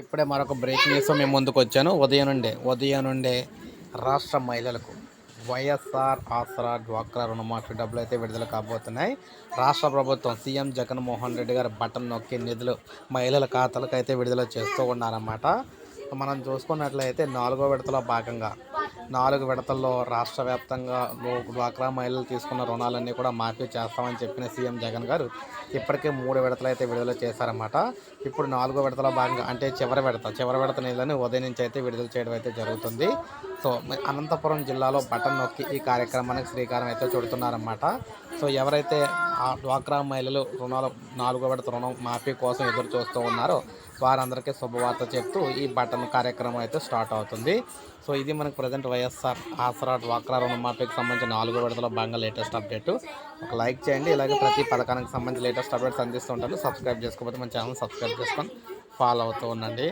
ఇప్పుడే మరొక breaking news మేము ముందుకు వచ్చాను. ఉదయం నుండే ఉదయం నుండే రాష్ట్ర మహిళలకు వైఎస్ఆర్ ఆసరా డ్వాక్రా రుణమాఫీ డబ్బులు అయితే విడుదల కాబోతున్నాయి. రాష్ట్ర ప్రభుత్వం సీఎం జగన్మోహన్ రెడ్డి గారు బటన్ నొక్కి నిధులు మహిళల ఖాతాలకు అయితే విడుదల చేస్తూ ఉన్నారన్నమాట. మనం చూసుకున్నట్లయితే నాలుగో విడతలో భాగంగా నాలుగు విడతల్లో రాష్ట్ర వ్యాప్తంగా డ్వాక్రా మహిళలు తీసుకున్న రుణాలన్నీ కూడా మాఫీ చేస్తామని చెప్పిన సీఎం జగన్ గారు ఇప్పటికే మూడు విడతలు అయితే విడుదల చేశారన్నమాట. ఇప్పుడు నాలుగో విడతలో భాగంగా అంటే చివరి విడత చివరి విడత నీళ్ళని ఉదయం నుంచి అయితే విడుదల చేయడం అయితే జరుగుతుంది. సో అనంతపురం జిల్లాలో బటన్ నొక్కి ఈ కార్యక్రమానికి శ్రీకారం అయితే చుడుతున్నారన్నమాట. సో ఎవరైతే ఆ డ్వాక్రా మహిళలు రుణాలు నాలుగో విడత రుణం మాఫీ కోసం ఎదురు చూస్తూ ఉన్నారో వారందరికీ శుభవార్త చెప్తూ ఈ బటన్ కార్యక్రమం అయితే స్టార్ట్ అవుతుంది. సో ఇది మనకు ప్రజెంట్ వైఎస్ఆర్ ఆసరా డ్వాక్రా రుణమాఫీకి సంబంధించిన నాలుగో విడతలో భాగంగా లేటెస్ట్ అప్డేట్. ఒక లైక్ చేయండి ఇలాగే ప్రతి పథకానికి సంబంధించి లేటెస్ట్ అప్డేట్స్ అందిస్తూ ఉంటాను సబ్స్క్రైబ్ చేసుకోకపోతే మన ఛానల్ సబ్స్క్రైబ్ చేసుకొని ఫాలో అవుతూ ఉండండి.